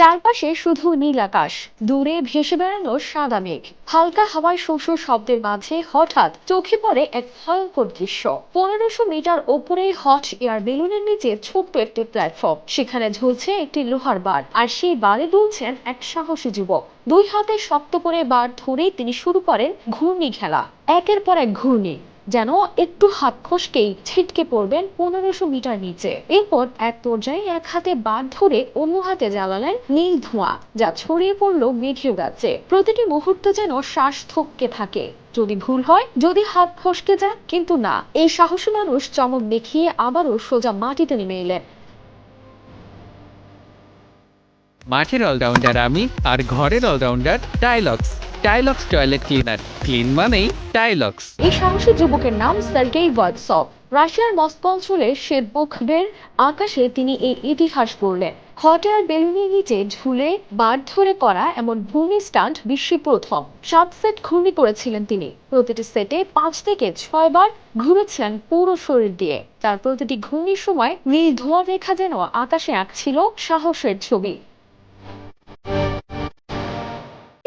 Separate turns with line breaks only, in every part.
চারপাশে শুধু নীল আকাশ। দূরে ভেসে বেড়ানো সাদা মেঘ। হালকা হাওয়ায় শস্য শব্দের মাঝে হঠাৎ চোখে পড়ে এক ভয়ঙ্কর দৃশ্য। পনেরোশো মিটার ওপরে হট এয়ার বেলুনের নিচে ছোট্ট একটি প্ল্যাটফর্ম। সেখানে ঝুলছে একটি লোহার বার, আর সেই বারে দুলছেন এক সাহসী যুবক। দুই হাতে শক্ত করে বার ধরেই তিনি শুরু করেন ঘূর্ণি খেলা। একের পর এক ঘূর্ণি। যেন একটু হাত খসকেই ছিটকে পড়বেন পনেরোশো মিটার নিচে। এরপর এক পর্যায়ে এক হাতে বাদ ধরে অন্য হাতে জ্বালালেন নীল ধোঁয়া, যা ছড়িয়ে পড়ল মেঘের গাছে। প্রতিটি মুহূর্ত যেন শ্বাস থমকে থাকে। যদি ভুল হয়, যদি হাত ফসকে যায়, কিন্তু না। এই সাহসী মানুষ চমক দেখিয়ে আবারও সোজা মাটিতে নেমে এলেন।
মাঠের অলরাউন্ডার আমি আর ঘরের all rounder Tylox Tylox toilet cleaner clean মানেই টাইলক্স
এই সাহসী যুবকের নাম সার্গেই ভয়েটসভ রাশিয়ার মস্কো অঞ্চলে শ্বেতবুখবের আকাশে তিনি এই ইতিহাস পড়লেন। হট এয়ার বেলুনের নিচে ঝুলে বার ধরে করা এমন ভূমি স্টান্ট বিশ্বে প্রথম। সাত সেট ঘূর্ণি করেছিলেন তিনি। প্রতিটি সেটে পাঁচ থেকে ছয় বার ঘুরেছেন পুরো শরীর দিয়ে। তার প্রতিটি ঘূর্ণির সময় নীল ধোঁয়া রেখা যেন আকাশে আঁকছিল সাহসের ছবি।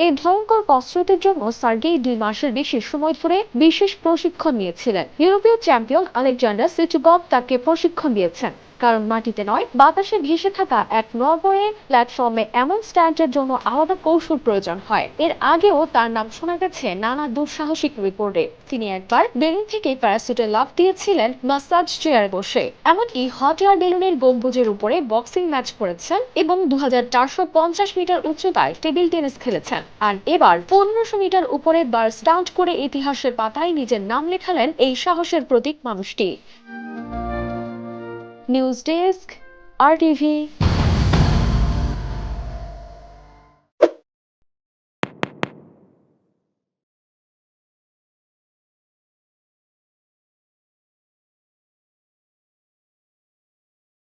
এই ভয়ঙ্কর কসরতের জন্য সার্গেই দুই মাসের বেশি সময় ধরে বিশেষ প্রশিক্ষণ নিয়েছিলেন। ইউরোপীয় চ্যাম্পিয়ন আলেকজান্ডার সিটুবব তাকে প্রশিক্ষণ দিয়েছেন। কারণ মাটিতে নয়, বাতাসে ভেসে থাকা এক নরবরে প্ল্যাটফর্মে এমন স্ট্যান্ডের জন্য আলাদা কৌশল প্রয়োজন হয়। এর আগেও তার নাম শোনা গেছে নানা দুঃসাহসিক রিপোর্টে তিনি একবার বেলুন থেকে প্যারাসুটে লাভ দিয়েছিলেন মাসাজ চেয়ারে বসে। এমনকি হট এয়ার বেলুনের গম্বুজের উপরে বক্সিং ম্যাচ করেছেন এবং দু হাজার চারশো পঞ্চাশ মিটার উচ্চতায় টেবিল টেনিস খেলেছেন। আর এবার পনেরোশো মিটার উপরে বার স্টাউন্ট করে ইতিহাসের পাতায় নিজের নাম লেখালেন এই সাহসের প্রতীক মানুষটি। News desk R TV.